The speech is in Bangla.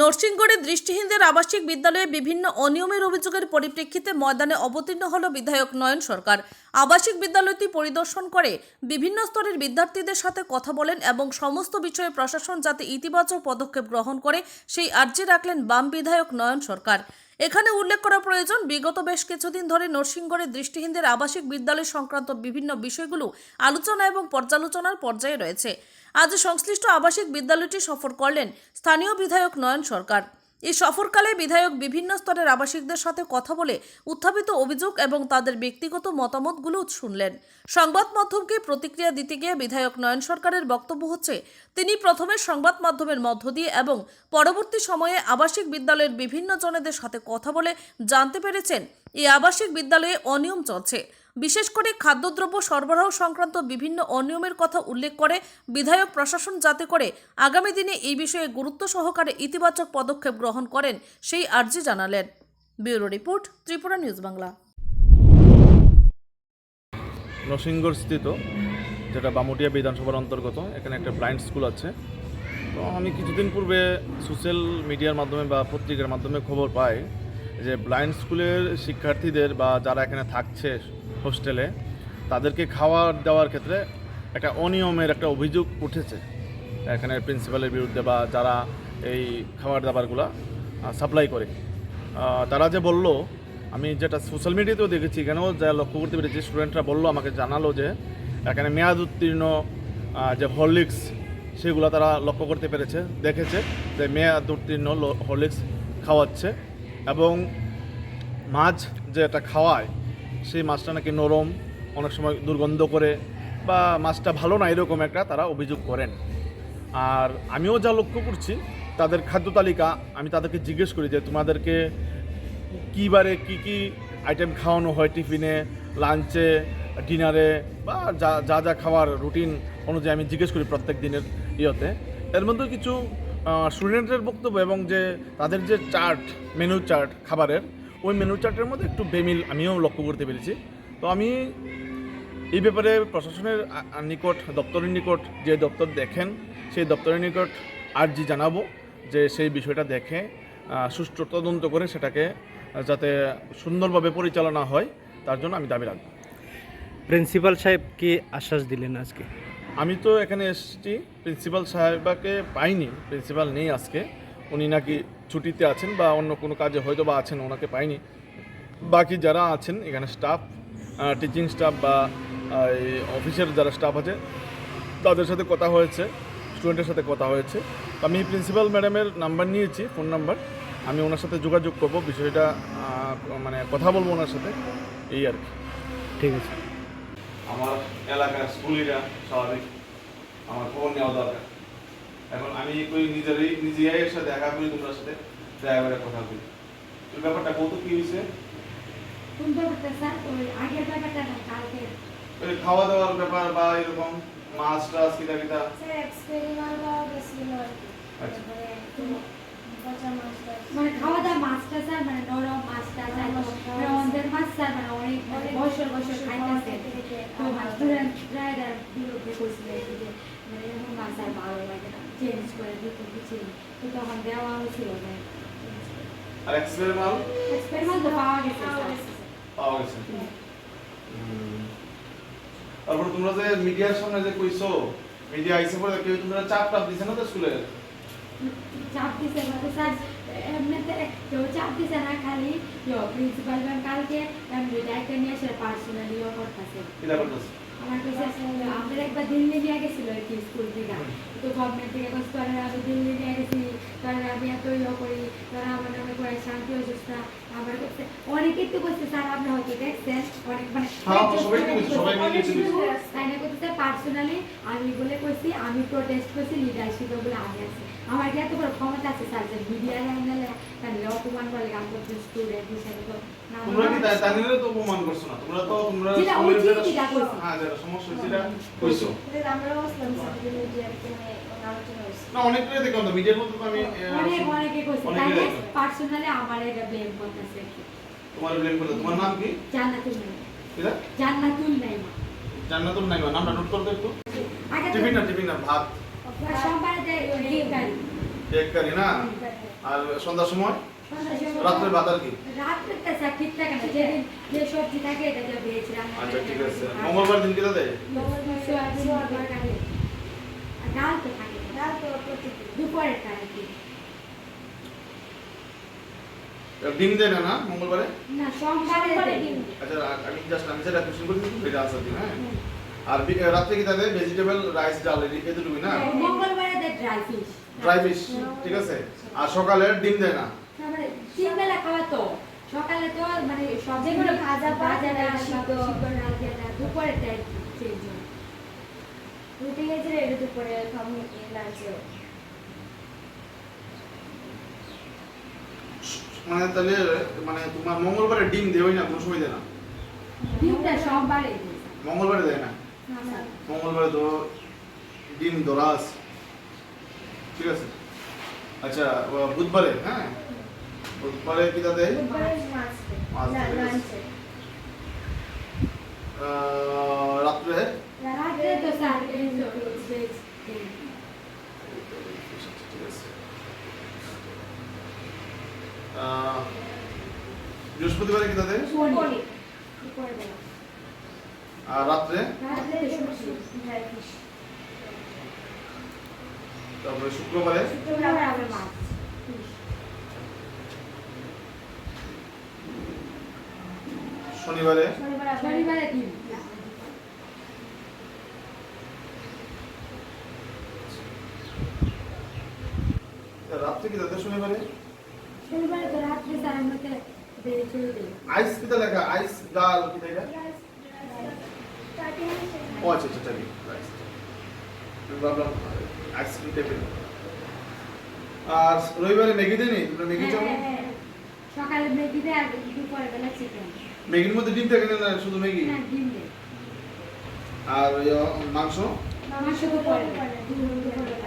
নরসিংগড়ে দৃষ্টিহীনদের আবাসিক বিদ্যালয়ে বিভিন্ন অনিয়মের অভিযোগের পরিপ্রেক্ষিতে ময়দানে অবতীর্ণ হল বিধায়ক নয়ন সরকার। আবাসিক বিদ্যালয়টি পরিদর্শন করে বিভিন্ন স্তরের বিদ্যার্থীদের সাথে কথা বলেন এবং সমস্ত বিষয়ে প্রশাসন যাতে ইতিবাচক পদক্ষেপ গ্রহণ করে সেই আর্জি রাখলেন বাম বিধায়ক নয়ন সরকার। এখানে উল্লেখ করা প্রয়োজন, বিগত বেশ কিছুদিন ধরে নরসিংগড়ে দৃষ্টিহীনদের আবাসিক বিদ্যালয় সংক্রান্ত বিভিন্ন বিষয়গুলো আলোচনা এবং পর্যালোচনার পর্যায়ে রয়েছে। আজ সংশ্লিষ্ট আবাসিক বিদ্যালয়টি সফর করলেন স্থানীয় বিধায়ক নয়ন সরকার। এই সফরকালে বিধায়ক বিভিন্ন স্তরের আবাসিকদের সাথে কথা বলে উত্থাপিত অভিযোগ এবং তাদের ব্যক্তিগত মতামতগুলো শুনলেন। সংবাদ মাধ্যমকে প্রতিক্রিয়া দিতে গিয়ে বিধায়ক নয়ন সরকারের বক্তব্য হচ্ছে, তিনি প্রথমে সংবাদ মাধ্যমের মধ্য দিয়ে এবং পরবর্তী সময়ে আবাসিক বিদ্যালয়ের বিভিন্ন জনেদের সাথে কথা বলে জানতে পেরেছেন, এই আবাসিক বিদ্যালয়ে অনিয়ম চলছে। বিশেষ করে খাদ্যদ্রব্য সরবরাহ সংক্রান্ত বিভিন্ন অনিয়মের কথা উল্লেখ করে বিধায়ক প্রশাসন যাতে করে আগামী দিনে এই বিষয়ে গুরুত্ব সহকারে ইতিবাচক পদক্ষেপ গ্রহণ করেন, সেই আর্জি জানালেন। Bureau report, Tripura news Bangla. Narsinghgarh স্থিত, যেটা বামুটিয়া বিধানসভার অন্তর্গত, এখানে একটা ব্লাইন্ড স্কুল আছে। তো আমি কিছুদিন পূর্বে সোশ্যাল মিডিয়ার মাধ্যমে বা পত্রিকার মাধ্যমে খবর পাই যে ব্লাইন্ড স্কুলের শিক্ষার্থীদের বা যারা এখানে থাকছে হোস্টেলে তাদেরকে খাবার দেওয়ার ক্ষেত্রে একটা অনিয়মের একটা অভিযোগ উঠেছে। এখানে প্রিন্সিপালের বিরুদ্ধে বা যারা এই খাবার দাবারগুলা সাপ্লাই করে তারা যে বলল, আমি যেটা সোশ্যাল মিডিয়াতেও দেখেছি, এখানেও যা লক্ষ্য করতে পেরেছি স্টুডেন্টরা বলল, আমাকে জানালো যে এখানে মেয়াদ উত্তীর্ণ যে হরলিক্স সেগুলো তারা লক্ষ্য করতে পেরেছে, দেখেছে যে মেয়াদ উত্তীর্ণ হরলিক্স খাওয়াচ্ছে এবং মাছ যে এটা খাওয়ায় সেই মাছটা নাকি নরম, অনেক সময় দুর্গন্ধ করে বা মাছটা ভালো না এরকম একটা তারা অভিযোগ করেন। আর আমিও যা লক্ষ্য করছি, তাদের খাদ্য তালিকা আমি তাদেরকে জিজ্ঞেস করি যে তোমাদেরকে কী বারে কী কী আইটেম খাওয়ানো হয় টিফিনে লাঞ্চে ডিনারে বা যা যা যা খাওয়ার রুটিন অনুযায়ী আমি জিজ্ঞেস করি প্রত্যেক দিনের ইয়েতে। এর মধ্যে কিছু স্টুডেন্টের বক্তব্য এবং যে তাদের যে চার্ট মেনু চার্ট খাবারের ওই মেনু চার্টের মধ্যে একটু বেমিল আমিও লক্ষ্য করতে পেরেছি। তো আমি এই ব্যাপারে প্রশাসনের নিকট দপ্তরের নিকট যে দপ্তর দেখেন সেই দপ্তরের নিকট আর্জি জানাব যে সেই বিষয়টা দেখে সুষ্ঠু তদন্ত করে সেটাকে যাতে সুন্দরভাবে পরিচালনা হয় তার জন্য আমি দাবি রাখব। প্রিন্সিপাল সাহেব কি আশ্বাস দিলেন আজকে? আমি তো এখানে এসেছি। প্রিন্সিপাল সাহেবাকে পাইনি প্রিন্সিপাল নেই আজকে। উনি নাকি ছুটিতে আছেন বা অন্য কোনো কাজে হয়তো বা আছেন ওনাকে পাইনি। বাকি যারা আছেন এখানে স্টাফ টিচিং স্টাফ বা এই অফিসের যারা স্টাফ আছে তাদের সাথে কথা হয়েছে স্টুডেন্টের সাথে কথা হয়েছে। আমি প্রিন্সিপাল ম্যাডামের নাম্বার নিয়েছি ফোন নাম্বার আমি ওনার সাথে যোগাযোগ করব বিষয়টা মানে কথা বলব ওনার সাথে এই আর কি। ঠিক আছে। আমার এলাকার স্কুলিরা স্বাভাবিক আমার খবর নেওয়া দরকার। এখন আমি কই নিজেরই নিজে এসে দেখা করি তোমার সাথে করে কথা বলি। ওই ব্যাপারটা কত কি হয়েছে? ওই আগের ব্যাপারটা না কালকে ওই খাওয়া দাওয়ার ব্যাপার বা এরকম মাছ টাছ কিটা কিটা আচ্ছা। মাছটা মানে খাওয়া দাওয়া মাছটা স্যার মানে নরম মাছটা স্যার মানে মাছ। স্যার মানে অনেক মানে বছর বছর খাইতেছে তো স্টুডেন্টরা এটার বিরুদ্ধে করছিল এই যে মানে এরকম মাছ আর ভালো লাগে না চেঞ্জ করে দিতে কিছু তো তখন দেওয়া হয়েছিল না আর এক্সপেরিমেন্ট এক্সপেরিমেন্ট তো পাওয়া গেছে স্যার পাওয়া গেছে হুম। তারপর তোমরা যে মিডিয়ার সামনে যে কইছো মিডিয়া আইসে পরে কেউ তোমরা চাপ টাপ দিছে না তো স্কুলে? চাপ দিছে বলতে স্যার এমনিতে কেউ চাপ দিছে না খালি প্রিন্সিপাল ম্যাম কালকে আমি দুইটা একটা নিয়ে এসে পার্সোনালি ও করতেছে। কিটা করতেছে? আমার কাছে আমাদের একবার দিল্লি নিয়ে গেছিল আর কি স্কুল থেকে। তো গভর্নমেন্ট থেকে কাজ করে আমি দিল্লি নিয়ে গেছি তারা আমি এত ইয়ে করি তারা আমার নামে করে শান্তি আমার কাছে অনেকেই তো স্যার আপনি হয়তো দেখছেন। অনেক মানে হ্যাঁ, সবাই তো সবাই মিলে তাই না করতেছে পার্সোনালি আমি বলে কইছি আমি প্রোটেস্ট করছি লিডারশিপ বলে আমি আছি। আমার কি এত বড় ক্ষমতা আছে স্যার যে মিডিয়া লাইনে তাহলে অপমান করে গান করতে স্টুডেন্ট হিসেবে তো তোমরা কি তানিরে তো অপমান করছ না? তোমরা তো তোমরা যেটা স্কুলের যেটা- সেটা হ্যাঁ যেটা সমস্যা সেটা কইছো। আমরাও আসলাম স্যার মিডিয়ার কোনো না অনেকটাই দেখলাম তো মিডিয়ার মধ্যে তো আমি অনেক অনেকে কইছে অনেকে তাই দেখলাম। পার্সোনালি আমার এটা ব্লেম করতেছে তোমার ব্লেম করতে তোমার নাম কি? জান্নাতুল নাই এটা জান্নাতুল নাই জান্নাতুল নাইমা নামটা নোট করতে একটু? আগে তো টিফিন না টিফিন না ভাত দেয় কেক কারি না? আর সন্ধ্যার সময়? রাত্রে ভাত আর কি? রাত্রেটা স্যার ঠিক থাকে না। যেদিন যে সবজি থাকে এটা যে ভেজ রান্না আচ্ছা ঠিক আছে। মঙ্গলবার দিন কিটা দেয় সোয়াবিন তরকারি। আর ডাল তো থাকে ডাল তো প্রতিদিন দুপুরের টাইম কি? ডিম দেয় না না মঙ্গলবারে? দিন আচ্ছা আমি জাস্ট আমি যেটা কোশ্চেন করছি এটা আনসার দিন হ্যাঁ? আর বি- রাত্রে কি তাদের ভেজিটেবল রাইস ডাল এতটুকুই না? মঙ্গলবারে দেয় ড্রাই ফিশ ড্রাই ফিশ ঠিক আছে? আর সকালে ডিম দেয় না? তারপরে তিন বেলা খাওয়া তো। সকালে তো মানে সব যেগুলো ভাজা ভাজা না সিদ্ধ। না দুপুরের টাইম চেঞ্জ হয় রুটি গেছে দুপুরে খাব লাঞ্চেও মানে তাহলে মানে তোমার মঙ্গলবারে ডিম দেওয়াই না কোনো সময় দেয় না। ডিমটা সোমবারে দিই মঙ্গলবারে দেয় না? মঙ্গলবারে তো ডিম ধরা আছে। ঠিক আছে? আচ্ছা বুধবারে হ্যাঁ? বুধবারে কি দেয়। মাছ রাত্রে? রাত্রে তো স্যার এই তো ভেজ দিই। ঠিক আছে আহ, বৃহস্পতিবারে কি তা দেয় পনির দুপুরে। বেলা আর রাত্রে? তারপরে শুক্রবারে? শুক্রবার শনিবারে? রাত্রে কি তাদের শনিবারে? শনিবারে তো রাত্রে স্যার আমরা তো বেড়ে চলে দিই আইস কি লেখা আইস ডাল কি তা ও আচ্ছা আচ্ছা ঠিক রাইস। আমি ভাবলাম আইসক্রিম টাইপের আর রবিবারে ম্যাগি দেয়নি? তোমরা ম্যাগি চাও? হ্যাঁ, হ্যাঁ, হ্যাঁ। সকালে ম্যাগি দেয় আর দুপুরে বেলা চিকেন। ম্যাগির মধ্যে ডিম থাকে না শুধু ম্যাগি? না ডিম দেয়। আর ওই মাংস? মাংস দুপুরে। বেলা